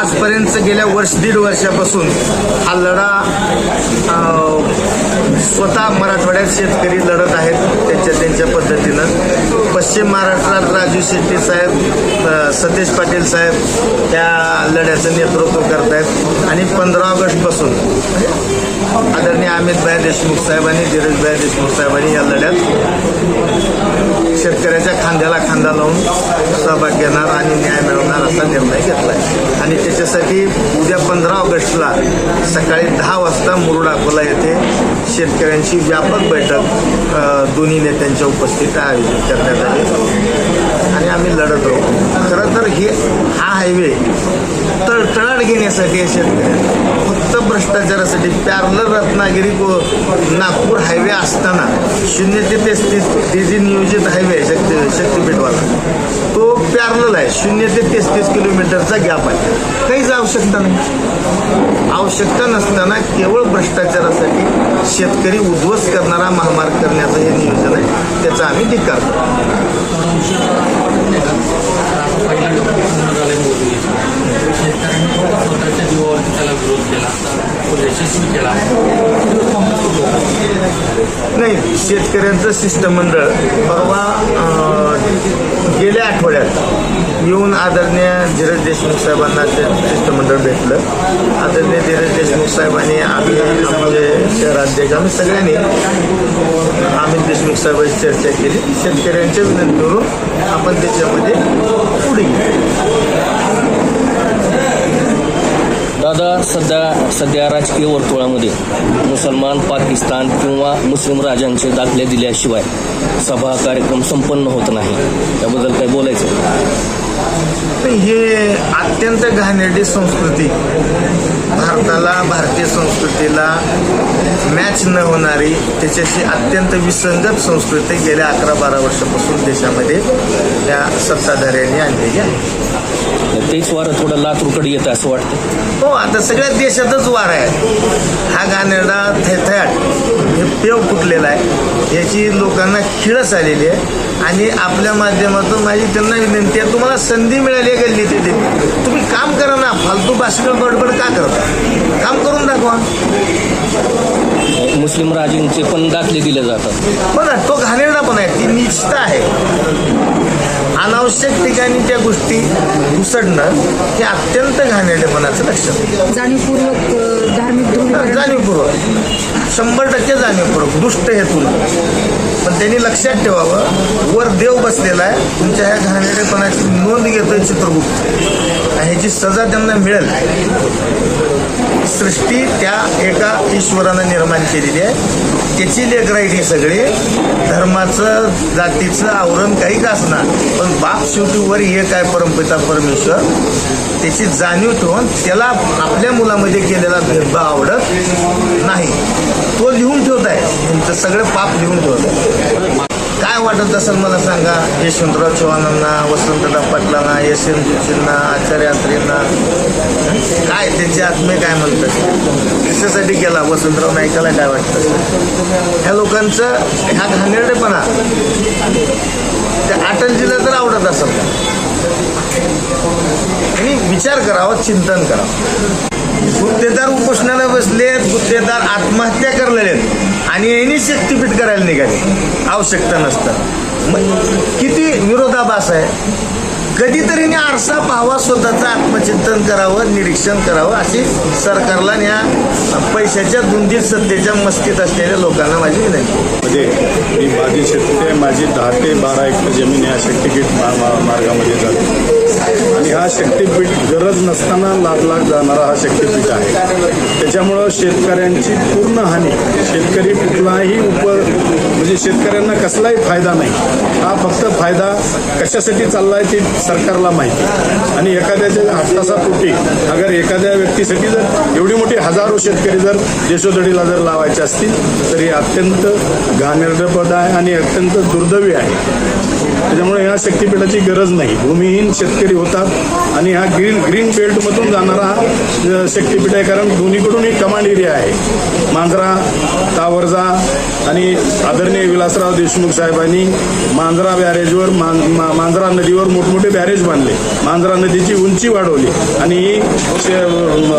आजपर्यंत गेल्या वर्ष दीड वर्षापासून हा लढा स्वतः मराठवाड्यात शेतकरी लढत आहेत त्यांच्या त्यांच्या पद्धतीनं. पश्चिम महाराष्ट्रात राजू शेट्टी साहेब सतीश पाटील साहेब त्या लढ्याचं नेतृत्व करत आहेत आणि पंधरा ऑगस्टपासून आदरणीय अमितभाई देशमुख साहेबांनी धीरजभाई देशमुख साहेबांनी या लढ्यात शेतकऱ्याच्या खांद्याला खांदा लावून सहभाग घेणार आणि न्याय मिळवणार असा निर्णय घेतला आहे आणि त्याच्यासाठी उद्या पंधरा ऑगस्टला सकाळी दहा वाजता मुरुड अकोला येथे शेतकऱ्यांची व्यापक बैठक दोन्ही नेत्यांच्या उपस्थितीत आयोजित करण्यात आली. आणि आम्ही लढत आहोत. खरं तर हे हा हायवे तळतळाट घेण्यासाठी फक्त भ्रष्टाचारासाठी. पॅरलर रत्नागिरी व नागपूर हायवे असताना शून्य ते तेहतीस ते जे नियोजित हायवे आहे शक्ती शक्तीपीठवाला. तो पॅरलल आहे. शून्य ते तेहतीस किलोमीटरचा गॅप आहे. काहीच आवश्यकता नाही. आवश्यकता नसताना केवळ भ्रष्टाचारासाठी शेतकरी उद्ध्वस्त करणारा महामार्ग करण्याचं हे नियोजन आहे. त्याचा आम्ही धिक्कार करतो. जीवावरती त्याला विरोध केला. तो यशस्वी केला. नाही शेतकऱ्यांचं शिष्टमंडळ परवा गेल्या आठवड्यात येऊन आदरणीय धीरज देशमुख साहेबांना ते शिष्टमंडळ भेटलं. आदरणीय धीरज देशमुख साहेबांनी आम्ही आमचे शहराध्यक्ष आम्ही सगळ्यांनी अमित देशमुख साहेबांची चर्चा केली. शेतकऱ्यांच्या विनंतीवरून आपण त्याच्यामध्ये पुढे गेलो दादा सध्या सध्या राजकीय वर्तुळामध्ये मुसलमान पाकिस्तान किंवा मुस्लिम राजांचे दाखले दिल्याशिवाय सभा कार्यक्रम संपन्न होत नाही. त्याबद्दल काही बोलायचं? हे अत्यंत घाणेरडी संस्कृती. भारताला भारतीय संस्कृतीला मॅच न होणारी त्याच्याशी अत्यंत विसंगत संस्कृती गेल्या अकरा बारा वर्षापासून देशामध्ये त्या सत्ताधाऱ्यांनी आणलेली आहे. तेच वारं थोडं लातूरकडे येतं असं वाटतं. हो आता सगळ्या देशातच वार आहे. हा घाणेरडा थैथयाट हे पेव फुटलेला आहे. याची लोकांना खिळस आलेली आहे. आणि आपल्या माध्यमातून माझी त्यांना विनंती आहे तुम्हाला संधी मिळाली आहे गल्ली तिथे तुम्ही काम करा ना फालतू भाषण बडबड का करता? काम करून दाखवा. मुस्लिम राजांचे पण दाखले दिले जातात. ना तो घाणेरडा पण आहे ती निष्ठा आहे. अनावश्यक ठिकाणी त्या गोष्टी घुसडणं हे अत्यंत घाणेरडेपणाचं लक्षण आहे. जाणीवपूर्वक धार्मिक जाणीवपूर्वक. शंभर टक्के जाणीवपूर्वक. दुष्ट हेतून. पण त्यांनी लक्षात ठेवावं वर देव बसलेला आहे. तुमच्या ह्या घाणेरडेपणाची नोंद घेतोय चित्रगुप्त. आणि ह्याची सजा त्यांना मिळेल. सृष्टी त्या एका ईश्वरानं निर्माण केलेली आहे. त्याची लेकर आहे ती सगळी. धर्माचं जातीचं आवरण काही का असणार. पण बाप शेवटी वर एक आहे परमपिता परमेश्वर? त्याची जाणीव ठेवून त्याला आपल्या मुलामध्ये केलेला भेदभाव आवडत नाही. तो लिहून ठेवत आहे. तुमचं सगळं पाप लिहून ठेवत आहे. काय वाटत असेल मला सांगा? यशवंतराव चव्हाणांना वसंतराव पाटलांना एस एम जोशींना आचार्य यात्रेंना काय त्यांचे आत्मे काय म्हणतात? कशासाठी केला वसंतराव नाईकाला काय वाटतं? ह्या लोकांचं ह्या घाणेरडेपणा. त्या अटलजीला तर आवडत असेल आणि विचार करावा चिंतन करावं. गुत्तेदार उपोषणाला बसलेत गुत्तेदार आत्महत्या करलेले आहेत. आणि यांनी शक्तीपीठ करायला निघाले. आवश्यकता नसतं. मग किती विरोधाभास आहे? कधीतरी आरसा पाहावा स्वतःचं आत्मचिंतन करावं निरीक्षण करावं अशी सरकारला या पैशाच्या दुंदीत सत्तेच्या मस्तीत असलेल्या लोकांना माझी विनंती म्हणजे मी माझी शेतकरी माझी दहा ते बारा एकर जमीन या शक्तीपीठ मा- मार्गामध्ये जाते. आणि हा शक्तीपीठ गरज नसताना लाख लाख जाणारा हा शक्तीपीठ आहे. त्याच्यामुळं शेतकऱ्यांची पूर्ण हानी शेतकरी कुठलाही उप म्हणजे शेतकऱ्यांना कसलाही फायदा नाही. हा फक्त फायदा कशासाठी चाललाय ते सरकारला माहिती आणि एखाद्याच्या हक्कासापोटी अगर एखाद्या व्यक्तीसाठी जर एवढी मोठी हजारो शेतकरी जर देशोधडीला जर लावायचे असतील तर हे अत्यंत घाणेरडपद आहे आणि अत्यंत दुर्दैवी आहे. त्याच्यामुळे या शक्तीपीठाची गरज नाही. भूमिहीन शेतकरी होतात. आणि हा ग्रीन ग्रीन बेल्टमधून जाणारा हा शक्तीपीठ आहे. कारण दोन्हीकडून एक कमांड एरिया आहे. मांजरा तावरजा आणि आदरणीय विलासराव देशमुख साहेबांनी मांजरा बॅरेजवर मां मा- मांजरा नदीवर मोठमोठे बॅरेज बांधले. मांजरा नदीची उंची वाढवली. आणि शे-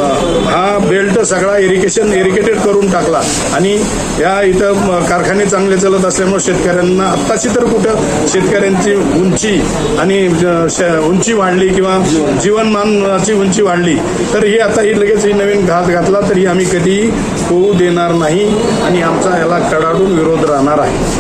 हा बेल्ट सगळा इरिगेशन इरिगेटेड करून टाकला. आणि या इथं कारखाने चांगले चालत असल्यामुळे शेतकऱ्यांना आत्ताशी तर कुठं शेतकऱ्यांची उंची आणि श- उंची वाढली किंवा जीवनमानाची उंची वाढली तर हे आता ही लगेच ही नवीन घात घातला तरी आम्ही कधीही होऊ देणार नाही आणि आमचा याला कडाडून विरोध राहणार आहे.